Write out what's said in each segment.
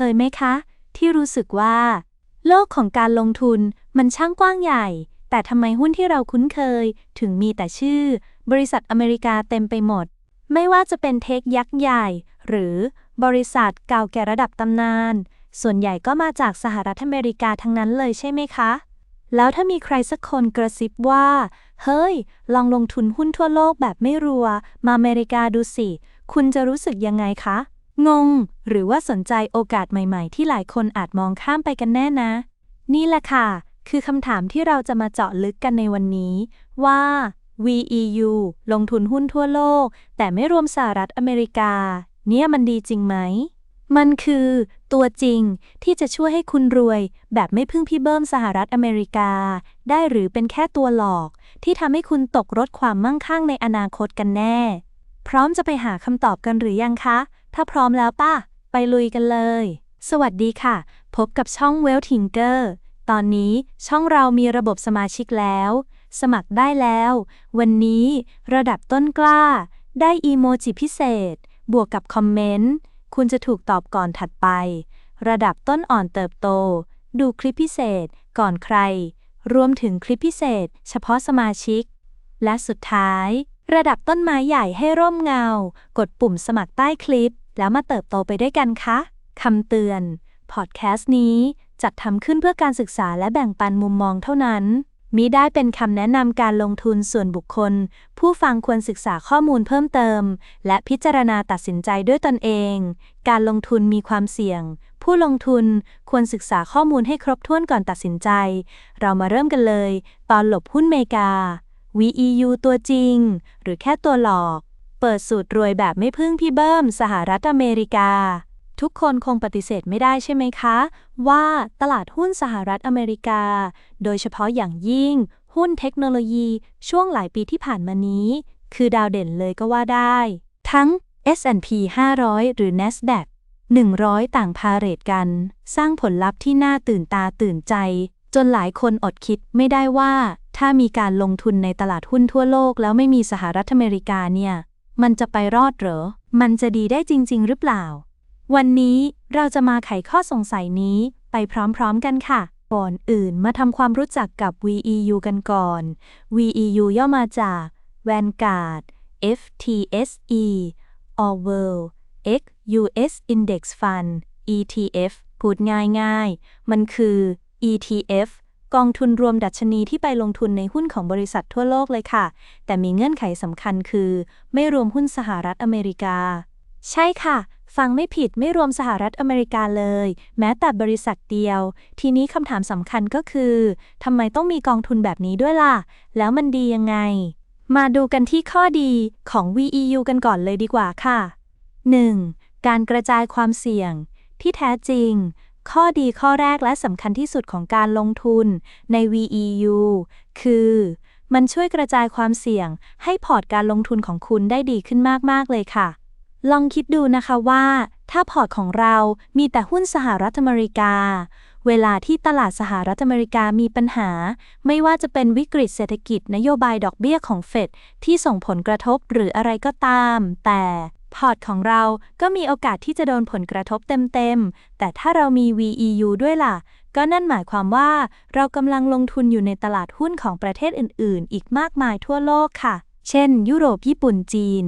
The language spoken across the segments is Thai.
เคยไหมคะ ที่รู้สึกว่า โลกของการลงทุนมันช่างกว้างใหญ่ แต่ทำไมหุ้นที่เราคุ้นเคย ถึงมีแต่ชื่อ บริษัทอเมริกาเต็มไปหมด ไม่ว่าจะเป็นเทคยักษ์ใหญ่ หรือบริษัทเก่าแก่ระดับตำนาน ส่วนใหญ่ก็มาจากสหรัฐอเมริกาทั้งนั้นเลยใช่ไหมคะ แล้วถ้ามีใครสักคนกระซิบว่า เฮ้ย ลองลงทุนหุ้นทั่วโลกแบบไม่รัว มาอเมริกาดูสิ คุณจะรู้สึกยังไงคะ งง หรือว่าสนใจโอกาสใหม่ๆ ที่หลายคนอาจมองข้ามไปกันแน่นะ นี่แหละค่ะ คือคำถามที่เราจะมาเจาะลึกกันในวันนี้ ว่า VEU ลงทุนหุ้นทั่วโลก แต่ไม่รวมสหรัฐอเมริกา เนี่ยมันดีจริงไหม มันคือ ตัวจริงที่จะช่วยให้คุณรวย แบบไม่พึ่งพี่เบิ้มสหรัฐอเมริกา ได้หรือเป็นแค่ตัวหลอก ที่ทำให้คุณตกรถความมั่งคั่งในอนาคตกันแน่ พร้อมจะไปหาคำตอบกันหรือยังคะ ถ้าพร้อมแล้วป่ะไปลุยกันเลย สวัสดีค่ะ พบกับช่อง w e l l t i n k e r ตอนนี้ช่องเรามีระบบสมาชิกแล้ว สมัครได้แล้ว วันนี้ระดับต้นกล้า ได้อีโมจิพิเศษ บวกกับคอมเมนต์ คุณจะถูกตอบก่อนถัดไป ระดับต้นอ่อนเติบโต ดูคลิปพิเศษก่อนใคร รวมถึงคลิปพิเศษ เฉพาะสมาชิก และสุดท้าย ระดับต้นไม้ใหญ่ให้ร่มเงา กดปุ่มสมัครใต้คลิป แล้วมาเติบโตไปด้วยกันคะคำเตือน พอดแคสต์นี้จัดทำขึ้นเพื่อการศึกษาและแบ่งปันมุมมองเท่านั้น มิได้เป็นคำแนะนำการลงทุนส่วนบุคคล ผู้ฟังควรศึกษาข้อมูลเพิ่มเติม และพิจารณาตัดสินใจด้วยตนเอง การลงทุนมีความเสี่ยง ผู้ลงทุนควรศึกษาข้อมูลให้ครบถ้วนก่อนตัดสินใจ เรามาเริ่มกันเลย ตอนหลบหุ้นเมกา VEU ตัวจริง หรือแค่ตัวหลอก เปิดสูตรรวยแบบไม่พึ่งพี่เบิ้มสหรัฐอเมริกา ทุกคนคงปฏิเสธไม่ได้ใช่ไหมคะ ว่าตลาดหุ้นสหรัฐอเมริกา โดยเฉพาะอย่างยิ่ง หุ้นเทคโนโลยีช่วงหลายปีที่ผ่านมานี้ คือดาวเด่นเลยก็ว่าได้ ทั้ง S&P 500 หรือ NASDAQ 100 ต่างพาเรทกัน สร้างผลลัพธ์ที่น่าตื่นตาตื่นใจ จนหลายคนอดคิดไม่ได้ว่า ถ้ามีการลงทุนในตลาดหุ้นทั่วโลกแล้วไม่มีสหรัฐอเมริกาเนี่ย มันจะไปรอดเหรอ มันจะดีได้จริง ๆ หรือเปล่า วันนี้เราจะมาไขข้อสงสัยนี้ไปพร้อมๆกันค่ะ ก่อนอื่นมาทำความรู้จักกับ VEU กันก่อน VEU ย่อมาจาก Vanguard FTSE All World X US Index Fund ETF พูดง่ายๆ มันคือ ETF กองทุนรวมดัชนีที่ไปลงทุนในหุ้นของบริษัททั่วโลกเลยค่ะ แต่มีเงื่อนไขสำคัญคือ ไม่รวมหุ้นสหรัฐอเมริกา ใช่ค่ะ ฟังไม่ผิดไม่รวมสหรัฐอเมริกาเลย แม้แต่บริษัทเดียว ทีนี้คำถามสำคัญก็คือทำไมต้องมีกองทุนแบบนี้ด้วยล่ะ แล้วมันดียังไง มาดูกันที่ข้อดีของ VEU กันก่อนเลยดีกว่าค่ะ 1. การกระจายความเสี่ยง ที่แท้จริง ข้อดีข้อแรกและสำคัญที่สุดของการลงทุนใน VEU คือ มันช่วยกระจายความเสี่ยงให้พอร์ตการลงทุนของคุณได้ดีขึ้นมาก ๆ เลยค่ะ ลองคิดดูนะคะว่า ถ้าพอร์ตของเรามีแต่หุ้นสหรัฐอเมริกา เวลาที่ตลาดสหรัฐอเมริกามีปัญหา ไม่ว่าจะเป็นวิกฤตเศรษฐกิจนโยบายดอกเบี้ยของเฟดที่ส่งผลกระทบหรืออะไรก็ตาม แต่ พอร์ตของเราก็มีโอกาสที่จะโดนผลกระทบเต็มๆ แต่ถ้าเรามี VEU ด้วยล่ะ ก็นั่นหมายความว่าเรากำลังลงทุนอยู่ในตลาดหุ้นของประเทศอื่นๆ อีกมากมายทั่วโลกค่ะ เช่น ยุโรปญี่ปุ่นจีน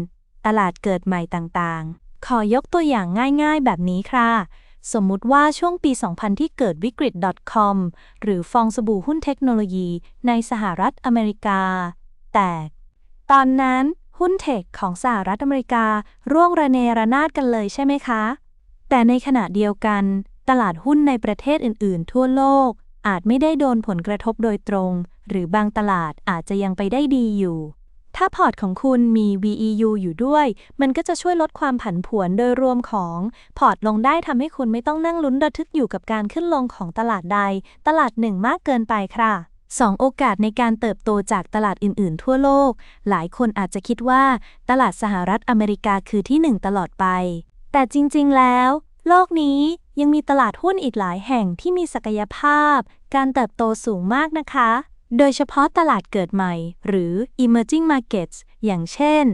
ตลาดเกิดใหม่ต่างๆ ขอยกตัวอย่างง่ายๆ แบบนี้ค่ะ สมมุติว่าช่วงปี 2000 ที่เกิดวิกฤต .com หรือฟองสบู่หุ้นเทคโนโลยีในสหรัฐอเมริกา แตกตอนนั้น หุ้นเทคของสหรัฐอเมริการ่วงระเนระนาดกันเลยใช่ไหมคะ แต่ในขณะเดียวกัน ตลาดหุ้นในประเทศอื่น ๆ ทั่วโลก อาจไม่ได้โดนผลกระทบโดยตรง หรือบางตลาดอาจจะยังไปได้ดีอยู่ ถ้าพอร์ตของคุณมี VEU อยู่ด้วย มันก็จะช่วยลดความผันผวนโดยรวมของพอร์ตลงได้ทำให้คุณไม่ต้องนั่งลุ้นระทึกอยู่กับการขึ้นลงของตลาดใด ตลาดหนึ่งมากเกินไปค่ะ 2. โอกาสในการเติบโตจากตลาดอื่น ๆ ทั่วโลก หลายคนอาจจะคิดว่าตลาดสหรัฐอเมริกาคือที่หนึ่งตลอดไป แต่จริง ๆ แล้ว โลกนี้ยังมีตลาดหุ้นอีกหลายแห่งที่มีศักยภาพ การเติบโตสูงมากนะคะ โดยเฉพาะตลาดเกิดใหม่ หรือ emerging markets อย่างเช่น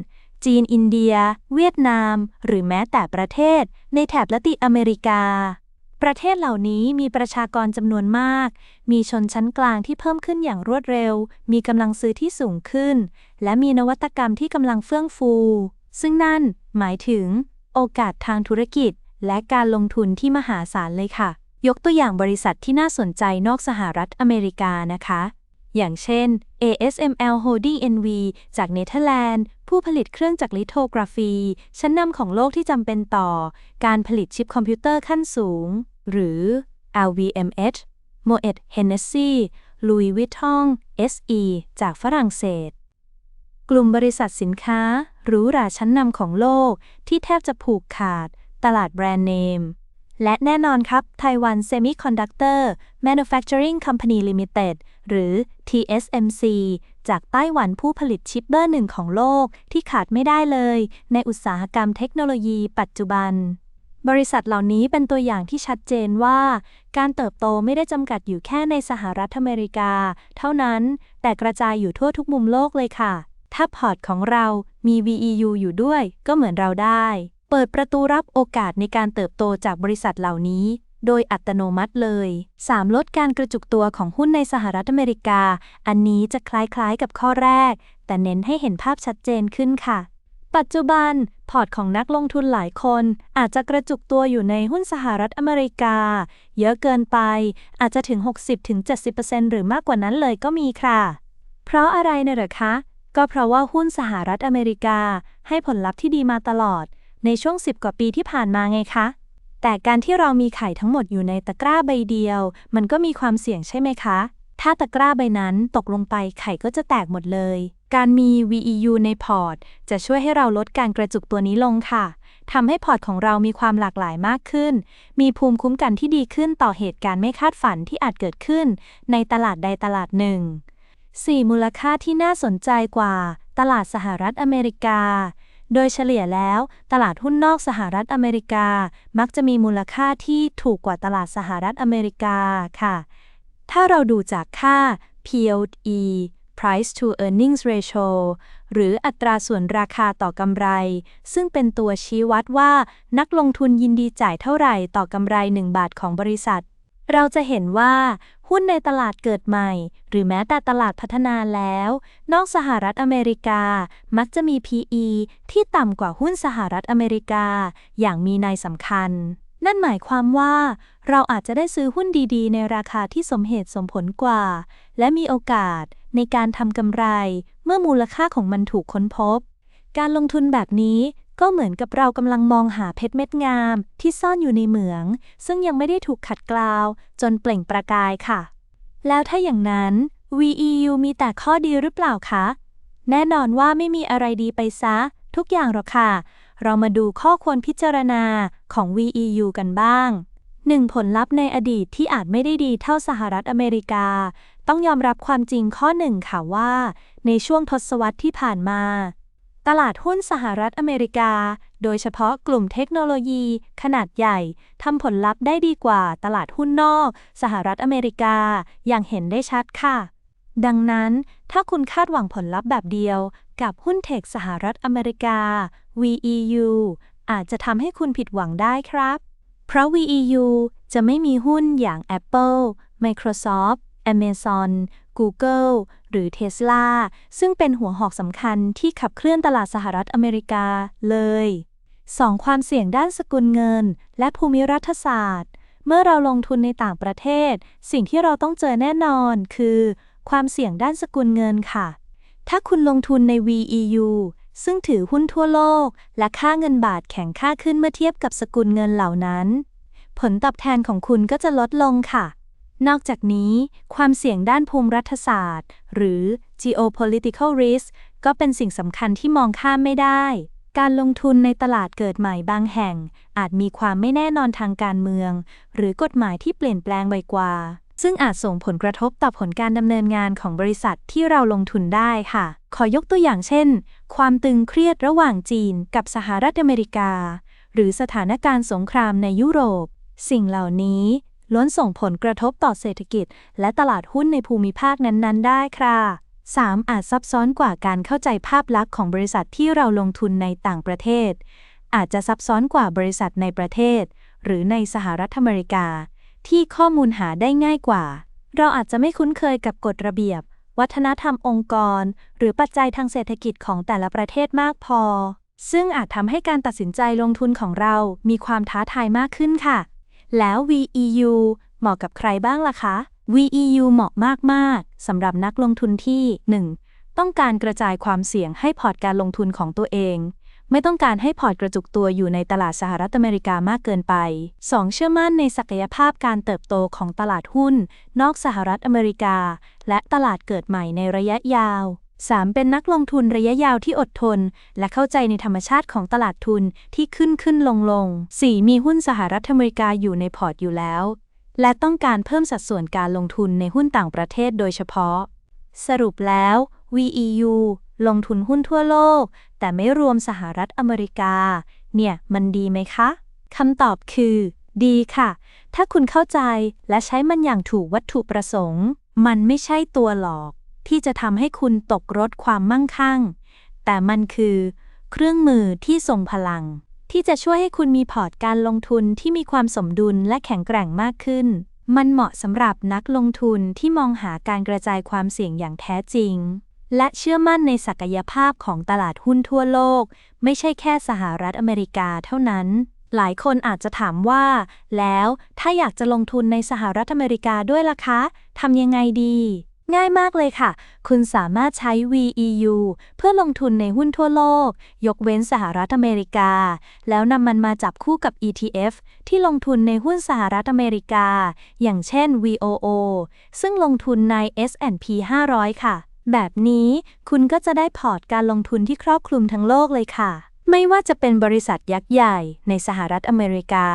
จีน อินเดีย เวียดนาม หรือแม้แต่ประเทศ ในแถบละติอเมริกา ประเทศเหล่านี้มีประชากรจำนวนมาก มีชนชั้นกลางที่เพิ่มขึ้นอย่างรวดเร็ว มีกำลังซื้อที่สูงขึ้น และมีนวัตกรรมที่กำลังเฟื่องฟู ซึ่งนั่นหมายถึง โอกาสทางธุรกิจ และการลงทุนที่มหาศาลเลยค่ะ ยกตัวอย่างบริษัทที่น่าสนใจนอกสหรัฐอเมริกานะคะ อย่างเช่น ASML Holding NV จากเนเธอร์แลนด์ ผู้ผลิตเครื่องจักรลิโทกราฟี ชั้นนำของโลกที่จำเป็นต่อ การผลิตชิปคอมพิวเตอร์ขั้นสูง หรือ LVMH Moet Hennessy Louis Vuitton SE จากฝรั่งเศส กลุ่มบริษัทสินค้าหรูหราชั้นนำของโลกที่แทบจะผูกขาด ตลาดแบรนด์เนม และแน่นอนครับ Taiwan Semiconductor Manufacturing Company Limited หรือ TSMC จากไต้หวันผู้ผลิตชิปเบอร์หนึ่งของโลกที่ขาดไม่ได้เลย ในอุตสาหกรรมเทคโนโลยีปัจจุบัน บริษัทเหล่านี้เป็นตัวอย่างที่ชัดเจนว่า การเติบโตไม่ได้จำกัดอยู่แค่ในสหรัฐอเมริกา เท่านั้น แต่กระจายอยู่ทั่วทุกมุมโลกเลยค่ะ ถ้าพอร์ตของเรามี VEU อยู่ด้วย ก็เหมือนเราได้ เปิดประตูรับโอกาสในการเติบโตจากบริษัทเหล่านี้ โดยอัตโนมัติเลย 3. ลดการกระจุกตัวของหุ้นในสหรัฐอเมริกา อันนี้จะคล้ายๆกับข้อแรก แต่เน้นให้เห็นภาพชัดเจนขึ้นค่ะ ปัจจุบัน พอร์ตของนักลงทุนหลายคน อาจจะกระจุกตัวอยู่ในหุ้นสหรัฐอเมริกา เยอะเกินไป อาจจะถึง 60-70%หรือมากกว่านั้นเลยก็มีค่ะ เพราะอะไรเนี่ยเหรอคะก็เพราะว่าหุ้นสหรัฐอเมริกาให้ผลลัพธ์ที่ดีมาตลอด ในช่วง 10 กว่าปีที่ผ่านมาไงคะ แต่การที่เรามีไข่ทั้งหมดอยู่ในตะกร้าใบเดียว มันก็มีความเสี่ยงใช่ไหมคะ ถ้าตะกร้าใบนั้นตกลงไปไข่ก็จะแตกหมดเลย การมี VEU ในพอร์ต จะช่วยให้เราลดการกระจุกตัวนี้ลงค่ะทำให้พอร์ตของเรามีความหลากหลายมากขึ้น มีภูมิคุ้มกันที่ดีขึ้นต่อเหตุการณ์ไม่คาดฝันที่อาจเกิดขึ้น ในตลาดใดตลาดหนึ่ง 4. มูลค่าที่น่าสนใจกว่า ตลาดสหรัฐอเมริกา โดยเฉลี่ยแล้ว ตลาดหุ้นนอกสหรัฐอเมริกา มักจะมีมูลค่าที่ถูกกว่าตลาดสหรัฐอเมริกาค่ะ ถ้าเราดูจากค่า POE Price to Earnings Ratio หรืออัตราส่วนราคาต่อกำไร ซึ่งเป็นตัวชี้วัดว่านักลงทุนยินดีจ่ายเท่าไหร่ต่อกำไร 1 บาทของบริษัท เราจะเห็นว่าหุ้นในตลาดเกิดใหม่ หรือแม้แต่ตลาดพัฒนาแล้ว นอกสหรัฐอเมริกามักจะมี PE ที่ต่ำกว่าหุ้นสหรัฐอเมริกา อย่างมีนัยสำคัญ นั่นหมายความว่า เราอาจจะได้ซื้อหุ้นดีๆ ในราคาที่สมเหตุสมผลกว่า และมีโอกาสในการทำกำไร เมื่อมูลค่าของมันถูกค้นพบ การลงทุนแบบนี้ ก็เหมือนกับเรากำลังมองหาเพชรเม็ดงามที่ซ่อนอยู่ในเหมือง ซึ่งยังไม่ได้ถูกขัดเกลาจนเปล่งประกายค่ะ แล้วถ้าอย่างนั้น VEU มีแต่ข้อดีหรือเปล่าคะ แน่นอนว่าไม่มีอะไรดีไปซะ ทุกอย่างหรอกค่ะ เรามาดูข้อควรพิจารณาของ VEU กันบ้าง 1. ผลลัพธ์ในอดีตที่อาจไม่ได้ดีเท่าสหรัฐอเมริกา ต้องยอมรับความจริงข้อหนึ่งค่ะว่า ในช่วงทศวรรษที่ผ่านมา ตลาดหุ้นสหรัฐอเมริกา โดยเฉพาะกลุ่มเทคโนโลยีขนาดใหญ่ทำผลลัพธ์ได้ดีกว่าตลาดหุ้นนอก สหรัฐอเมริกา อย่างเห็นได้ชัดค่ะ ดังนั้น ถ้าคุณคาดหวังผลลัพธ์แบบเดียว กับหุ้นเทคสหรัฐอเมริกา VEU อาจจะทำให้คุณผิดหวังได้ครับ เพราะ VEU จะไม่มีหุ้นอย่าง Apple Microsoft Amazon Google หรือ Tesla ซึ่งเป็นหัวหอกสำคัญที่ขับเคลื่อนตลาดสหรัฐอเมริกาเลย 2. ความเสี่ยงด้านสกุลเงิน และภูมิรัฐศาสตร์ เมื่อเราลงทุนในต่างประเทศ สิ่งที่เราต้องเจอแน่นอนคือ ความเสี่ยงด้านสกุลเงินค่ะ ถ้าคุณลงทุนใน VEU ซึ่งถือหุ้นทั่วโลก และค่าเงินบาทแข็งค่าขึ้นเมื่อเทียบกับสกุลเงินเหล่านั้น ผลตอบแทนของคุณก็จะลดลงค่ะ นอกจากนี้ ความเสี่ยงด้านภูมิรัฐศาสตร์ หรือ geopolitical risk ก็เป็นสิ่งสำคัญที่มองข้ามไม่ได้ การลงทุนในตลาดเกิดใหม่บางแห่ง อาจมีความไม่แน่นอนทางการเมือง หรือกฎหมายที่เปลี่ยนแปลงไวกว่า ซึ่งอาจส่งผลกระทบต่อผลการดำเนินงานของบริษัทที่เราลงทุนได้ค่ะ ขอยกตัวอย่างเช่น ความตึงเครียดระหว่างจีนกับสหรัฐอเมริกา หรือสถานการณ์สงครามในยุโรป สิ่งเหล่านี้ ล้วนส่งผลกระทบต่อเศรษฐกิจ และตลาดหุ้นในภูมิภาคนั้น ๆ ได้ค่ะ 3. อาจซับซ้อนกว่าการเข้าใจภาพลักษณ์ของบริษัทที่เราลงทุนในต่างประเทศ อาจจะซับซ้อนกว่าบริษัทในประเทศ หรือในสหรัฐอเมริกา ที่ข้อมูลหาได้ง่ายกว่า เราอาจจะไม่คุ้นเคยกับกฎระเบียบ วัฒนธรรมองค์กร หรือปัจจัยทางเศรษฐกิจของแต่ละประเทศมากพอ ซึ่งอาจทำให้การตัดสินใจลงทุนของเรามีความท้าทายมากขึ้นค่ะ แล้ว VEU เหมาะกับใครบ้างล่ะคะ VEU เหมาะมากๆสำหรับนักลงทุนที่ 1. ต้องการกระจายความเสี่ยงให้พอร์ตการลงทุนของตัวเอง ไม่ต้องการให้พอร์ตกระจุกตัวอยู่ในตลาดสหรัฐอเมริกามากเกินไป 2. เชื่อมั่นในศักยภาพการเติบโตของตลาดหุ้น นอกสหรัฐอเมริกา และตลาดเกิดใหม่ในระยะยาว 3. เป็นนักลงทุนระยะยาวที่อดทน และเข้าใจในธรรมชาติของตลาดทุนที่ขึ้นขึ้นลงลง 4. มีหุ้นสหรัฐอเมริกาอยู่ในพอร์ตอยู่แล้ว และต้องการเพิ่มสัดส่วนการลงทุนในหุ้นต่างประเทศโดยเฉพาะ สรุปแล้ว VEU ลงทุนหุ้นทั่วโลก แต่ไม่รวมสหรัฐอเมริกา เนี่ย มันดีไหมคะคำตอบคือ ดีค่ะ ถ้าคุณเข้าใจและใช้มันอย่างถูกวัตถุประสงค์ มันไม่ใช่ตัวหลอก ที่จะทำให้คุณตกรถความมั่งคั่ง แต่มันคือ เครื่องมือที่ทรงพลัง ที่จะช่วยให้คุณมีพอร์ตการลงทุนที่มีความสมดุลและแข็งแกร่งมากขึ้น มันเหมาะสำหรับนักลงทุนที่มองหาการกระจายความเสี่ยงอย่างแท้จริง และเชื่อมั่นในศักยภาพของตลาดหุ้นทั่วโลก ไม่ใช่แค่สหรัฐอเมริกาเท่านั้นหลายคนอาจจะถามว่า แล้วถ้าอยากจะลงทุนในสหรัฐอเมริกาด้วยล่ะคะ ทำยังไงดี ง่ายมากเลยค่ะ คุณสามารถใช้ VEU เพื่อลงทุนในหุ้นทั่วโลก ยกเว้นสหรัฐอเมริกา แล้วนำมันมาจับคู่กับ ETF ที่ลงทุนในหุ้นสหรัฐอเมริกา อย่างเช่น VOO ซึ่งลงทุนใน S&P 500 ค่ะ แบบนี้คุณก็จะได้พอร์ตการลงทุนที่ครอบคลุมทั้งโลกเลยค่ะ ไม่ว่าจะเป็นบริษัทยักษ์ใหญ่ในสหรัฐอเมริกา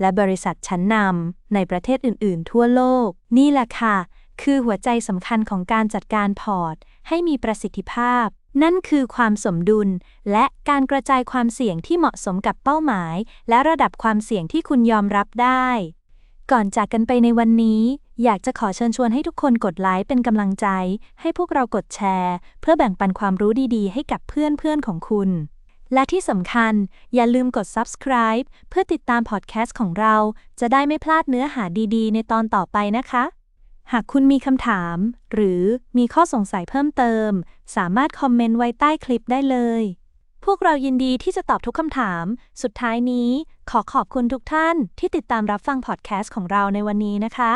และบริษัทชั้นนำในประเทศอื่น ๆ ทั่วโลก นี่แหละค่ะ คือหัวใจสำคัญของการจัดการพอร์ต ให้มีประสิทธิภาพ นั่นคือความสมดุล และการกระจายความเสี่ยงที่เหมาะสมกับเป้าหมาย และระดับความเสี่ยงที่คุณยอมรับได้ ก่อนจากกันไปในวันนี้ อยากจะขอเชิญชวนให้ทุกคนกดไลค์เป็นกำลังใจ ให้พวกเรากดแชร์ เพื่อแบ่งปันความรู้ดีๆ ให้กับเพื่อนๆของคุณและที่สำคัญ อย่าลืมกด subscribe เพื่อติดตามพอดแคสต์ของเรา จะได้ไม่พลาดเนื้อหาดีๆ ในตอนต่อไปนะคะ หากคุณมีคำถาม หรือมีข้อสงสัยเพิ่มเติม สามารถคอมเมนต์ไว้ใต้คลิปได้เลย พวกเรายินดีที่จะตอบทุกคำถาม สุดท้ายนี้ ขอขอบคุณทุกท่านที่ติดตามรับฟังพอดแคสต์ของเราในวันนี้นะคะ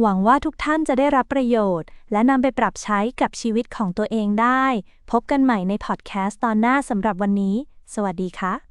หวังว่าทุกท่านจะได้รับประโยชน์ และนำไปปรับใช้กับชีวิตของตัวเองได้ พบกันใหม่ในพอดแคสต์ตอนหน้าสำหรับวันนี้ สวัสดีค่ะ